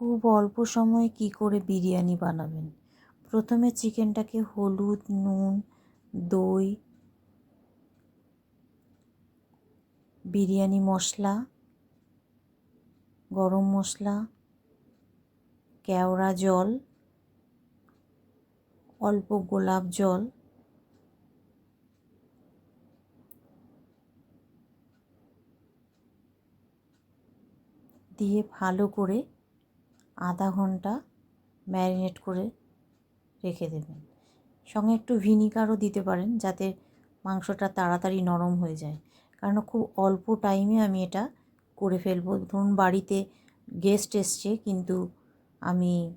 খুব অল্প সময়ে কি করে বিরিয়ানি বানাবেন? প্রথমে চিকেনটাকে হলুদ, নুন, দই, বিরিয়ানি মশলা, গরম মশলা, কেওড়া জল, অল্প গোলাপ জল, দিয়ে ভালো করে আধা ঘণ্টা ম্যারিনেট করে রেখে দেবেন। সঙ্গে একটু ভিনিগারও দিতে পারেন যাতে মাংসটা তাড়াতাড়ি নরম হয়ে যায়। কারণ খুব অল্প টাইমে আমি এটা করে ফেলব। ধরুন বাড়িতে গেস্ট এসছে কিন্তু আমি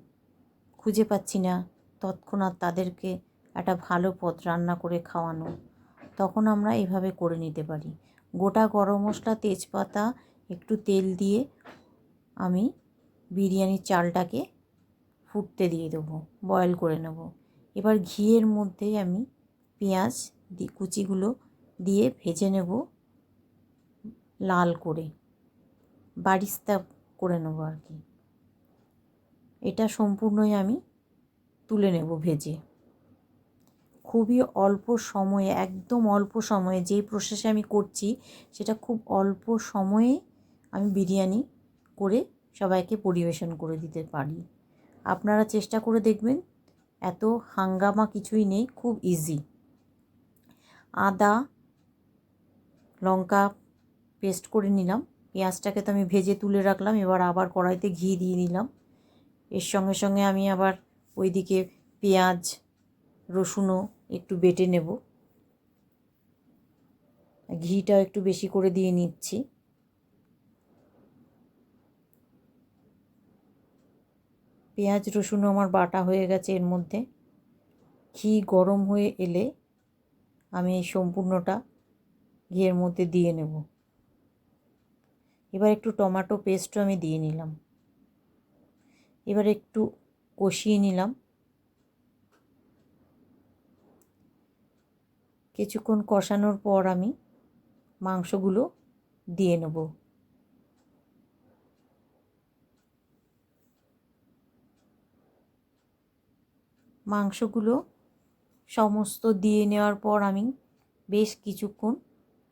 খুঁজে পাচ্ছি না তৎক্ষণাৎ তাদেরকে একটা ভালো পদ রান্না করে খাওয়ানো। তখন আমরা এভাবে করে নিতে পারি। গোটা গরম মশলা, তেজপাতা, একটু তেল দিয়ে আমি বিরিয়ানির চালটাকে ফুটতে দিয়ে দেবো বয়েল করে নেব। এবার ঘিয়ের মধ্যেই আমি পেঁয়াজ কুচিগুলো দিয়ে ভেজে নেব, লাল করে। বারিস্তা করে নেব আর কি। এটা সম্পূর্ণই আমি তুলে নেব ভেজে। খুবই অল্প সময়ে, একদম অল্প সময়ে যেই প্রসেসে আমি করছি, সেটা খুব অল্প সময়ে আমি বিরিয়ানি করে সবাইকে পরিবেশন করে দিতে পারি। আপনারা চেষ্টা করে দেখবেন, এত হাঙ্গামা কিছুই নেই, খুব ইজি আদা, লঙ্কা পেস্ট করে নিলাম। পেঁয়াজটাকে তো আমি ভেজে তুলে রাখলাম, এবার আবার কড়াইতে ঘি দিয়ে নিলাম। এর সঙ্গে সঙ্গে আমি আবার ওইদিকে পেঁয়াজ, রসুনও একটু বেটে নেব। ঘিটাও একটু বেশি করে দিয়ে নিচ্ছি। পেঁয়াজ, রসুনও আমার বাটা হয়ে গেছে এর মধ্যে। ঘি গরম হয়ে এলে আমি এই সম্পূর্ণটা ঘিয়ের মধ্যে দিয়ে নেব। এবার একটু টমেটো পেস্টও আমি দিয়ে নিলাম। এবার একটু কষিয়ে নিলাম। কিছুক্ষণ কষানোর পর আমি মাংসগুলো দিয়ে নেব। মাংসগুলো সমস্ত দিয়ে নেওয়ার পর আমি বেশ কিছুক্ষণ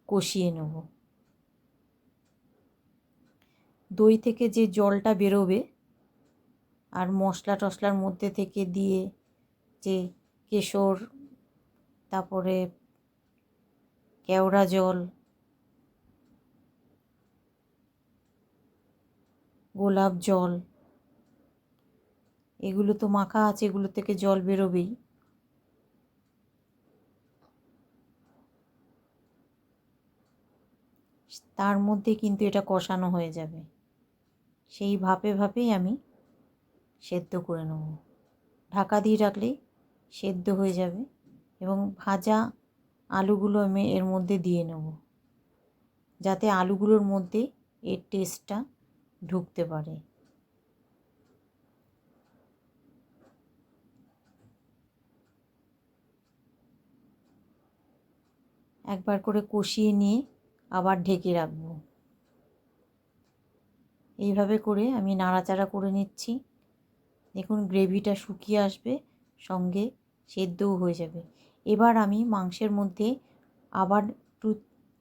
কষিয়ে নেব। দই থেকে যে জলটা বেরোবে আর মশলা টশলার মধ্যে থেকে দিয়ে যে কেশর, তারপরে কেওড়া জল, গোলাপ জল এগুলো তো মাখা আছে, এগুলো থেকে জল বেরোবেই। তার মধ্যে কিন্তু এটা কষানো হয়ে যাবে। সেই ভাপে ভাপেই আমি সেদ্ধ করে নেব। ঢাকা দিয়ে রাখলেই সেদ্ধ হয়ে যাবে এবং ভাজা আলুগুলো আমি এর মধ্যে দিয়ে নেব, যাতে আলুগুলোর মধ্যে এর টেস্টটা ঢুকতে পারে। একবার করে কষিয়ে নিয়ে আবার ঢেকে রাখব। এইভাবে করে আমি নাড়াচাড়া করে নিচ্ছি। দেখুন গ্রেভিটা শুকিয়ে আসবে, সঙ্গে সেদ্ধও হয়ে যাবে। এবার আমি মাংসের মধ্যে আবার একটু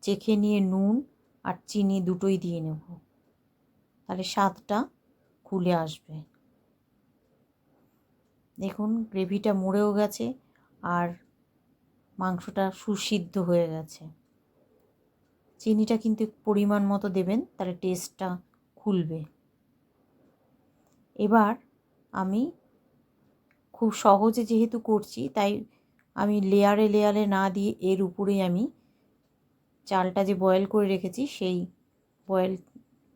চেখে নিয়ে নুন আর চিনি দুটোই দিয়ে নেব। তাহলে স্বাদটা খুলে আসবে। দেখুন গ্রেভিটা মরেও গেছে আর মাংসটা সুসিদ্ধ হয়ে গেছে। চিনিটা কিন্তু পরিমাণ মতো দেবেন, তাহলে টেস্টটা খুলবে। এবার আমি খুব সহজে যেহেতু করছি, তাই আমি লেয়ারে লেয়ারে না দিয়ে এর উপরেই আমি চালটা যে বয়েল করে রেখেছি, সেই বয়েল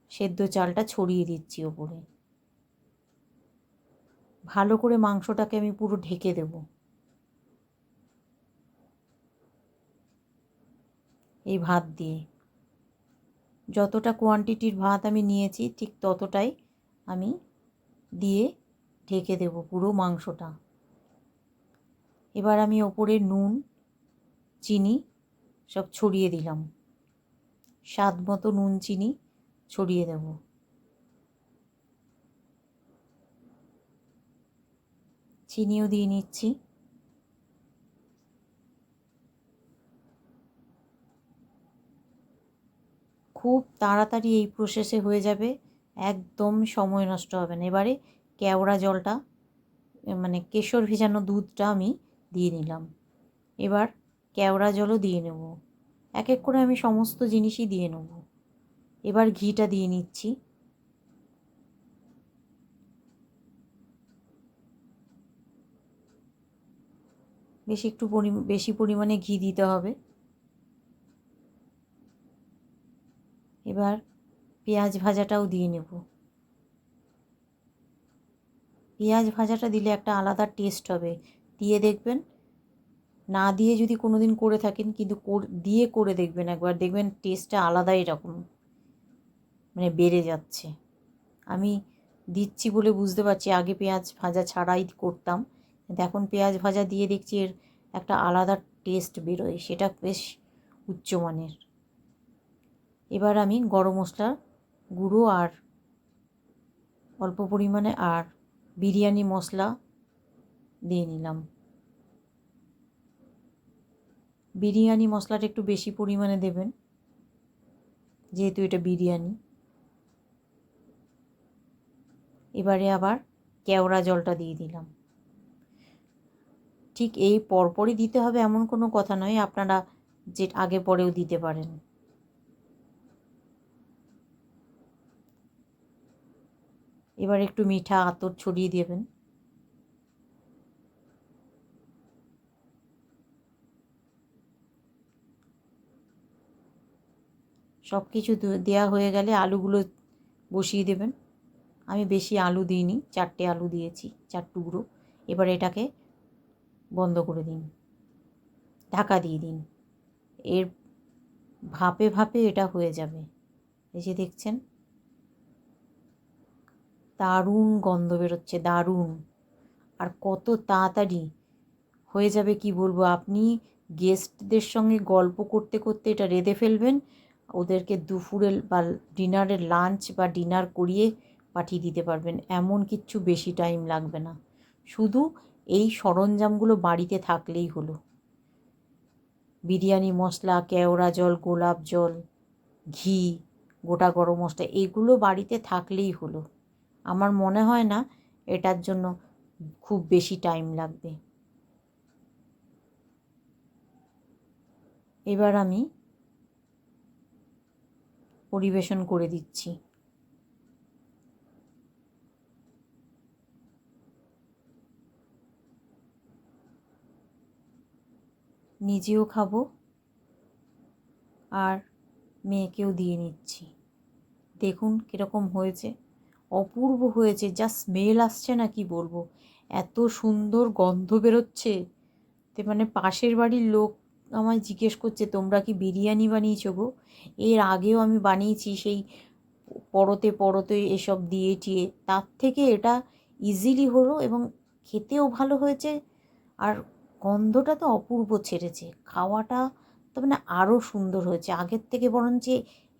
সেদ্ধ চালটা ছড়িয়ে দিচ্ছি ওপরে। ভালো করে মাংসটাকে আমি পুরো ঢেকে দেব। এই ভাত দিয়ে। যতটা কোয়ান্টিটির ভাত আমি নিয়েছি, ঠিক ততটাই আমি দিয়ে ঢেকে দেব পুরো মাংসটা। এবার আমি ওপরে নুন, চিনি সব ছড়িয়ে দিলাম। স্বাদ মতো নুন, চিনি ছড়িয়ে দেব। চিনিও দিয়ে নিচ্ছি খুব তাড়াতাড়ি এই প্রসেসে হয়ে যাবে। একদম সময় নষ্ট হবে না। এবারে কেওড়া জলটা মানে কেশর ভেজানো দুধটা আমি দিয়ে নিলাম। এবার কেওড়া জলও দিয়ে নেব। এক এক করে আমি সমস্ত জিনিসই দিয়ে নেব। এবার ঘিটা দিয়ে নিচ্ছি। বেশি একটু পরি, বেশি পরিমাণে ঘি দিতে হবে। এবার পেঁয়াজ ভাজাটাও দিয়ে নেব। পেঁয়াজ ভাজাটা দিলে একটা আলাদা টেস্ট হবে। দিয়ে দেখবেন, না দিয়ে যদি কোনো দিন করে থাকেন, কিন্তু দিয়ে করে দেখবেন একবার, দেখবেন টেস্টটা আলাদাই রকম মানে বেড়ে যাচ্ছে। আমি দিচ্ছি বলে বুঝতে পারছি, আগে পেঁয়াজ ভাজা ছাড়াই করতাম এখন পেঁয়াজ ভাজা দিয়ে দেখছি এর একটা আলাদা টেস্ট বেরোয়, সেটা বেশ উচ্চমানের এবার আমি গরম মশলা গুঁড়ো আর অল্প পরিমাণে আর বিরিয়ানি মশলা দিয়ে নিলাম। বিরিয়ানি মশলাটা একটু বেশি পরিমাণে দেবেন, যেহেতু এটা বিরিয়ানি। এবারে আবার কেওড়া জলটা দিয়ে দিলাম। ঠিক এই পরপরই দিতে হবে এমন কোনো কথা নয়, আপনারা যে আগে পরেও দিতে পারেন। এবার একটু মিঠা আতর ছড়িয়ে দেবেন। সব কিছু দেওয়া হয়ে গেলে আলুগুলো বসিয়ে দেবেন। আমি বেশি আলু দিইনি, চারটে আলু দিয়েছি, চার টুকরো। এবার এটাকে বন্ধ করে দিন, ঢাকা দিয়ে দিন। এর ভাপে ভাপে এটা হয়ে যাবে। যে দেখছেন দারুণ গন্ধ বেরোচ্ছে, দারুণ। আর কত তাড়াতাড়ি। হয়ে যাবে কি বলব? আপনি গেস্টদের সঙ্গে গল্প করতে করতে এটা রেঁধে ফেলবেন। ওদেরকে দুপুরের বা ডিনারের লাঞ্চ বা ডিনার করিয়ে পাঠিয়ে দিতে পারবেন। এমন কিচ্ছু বেশি টাইম লাগবে না। শুধু এই সরঞ্জামগুলো বাড়িতে থাকলেই হলো। বিরিয়ানি মশলা, কেওড়া জল, গোলাপ জল, ঘি, গোটা গরম মশলা, এগুলো বাড়িতে থাকলেই হলো। আমার মনে হয় না এটার জন্য খুব বেশি টাইম লাগবে। এবার আমি পরিবেশন করে দিচ্ছি। নিজেও খাব আর মেয়েকেও দিয়ে নিচ্ছি। দেখুন কীরকম হয়েছে। অপূর্ব হয়েছে, যা স্মেল আসছে না কি বলব? এত সুন্দর গন্ধ বেরোচ্ছে। তে মানে পাশের বাড়ির লোক আমায় জিজ্ঞেস করছে, তোমরা কি বিরিয়ানি বানিয়েছো গো? এর আগেও আমি বানিয়েছি সেই পরতে পরতে এসব দিয়ে টিয়ে তার থেকে এটা ইজিলি হলো এবং খেতেও ভালো হয়েছে। আর গন্ধটা তো অপূর্ব ছেড়েছে। খাওয়াটা তো মানে আরও সুন্দর হয়েছে। আগের থেকে বরঞ্চ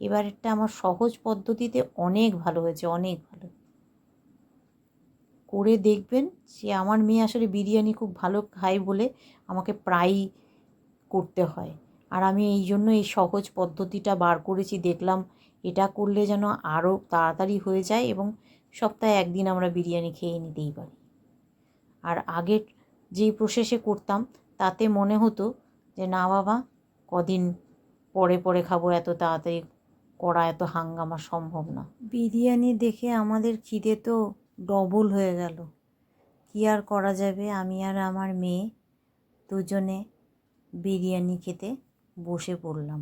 এবারেরটা আমার সহজ পদ্ধতিতে অনেক ভালো হয়েছে, অনেক ভালো। করে দেখবেন যে আমার মেয়ে আসলে বিরিয়ানি খুব ভালো খায় বলে আমাকে প্রায়ই করতে হয়। আর আমি এই জন্য এই সহজ পদ্ধতিটা বার করেছি, দেখলাম এটা করলে যেন আরও তাড়াতাড়ি হয়ে যায় এবং সপ্তাহে একদিন আমরা বিরিয়ানি খেয়ে নিতেই পারি। আর আগের যেই প্রসেসে করতাম, তাতে মনে হতো যে, না বাবা, কদিন পরে পরে খাব এত তাড়াতাড়ি করা এত হাঙ্গামা সম্ভব না। বিরিয়ানি দেখে আমাদের খিদে তো ডবল হয়ে গেল। কী আর করা যাবে? আমি আর আমার মেয়ে দুজনে বিরিয়ানি খেতে বসে পড়লাম।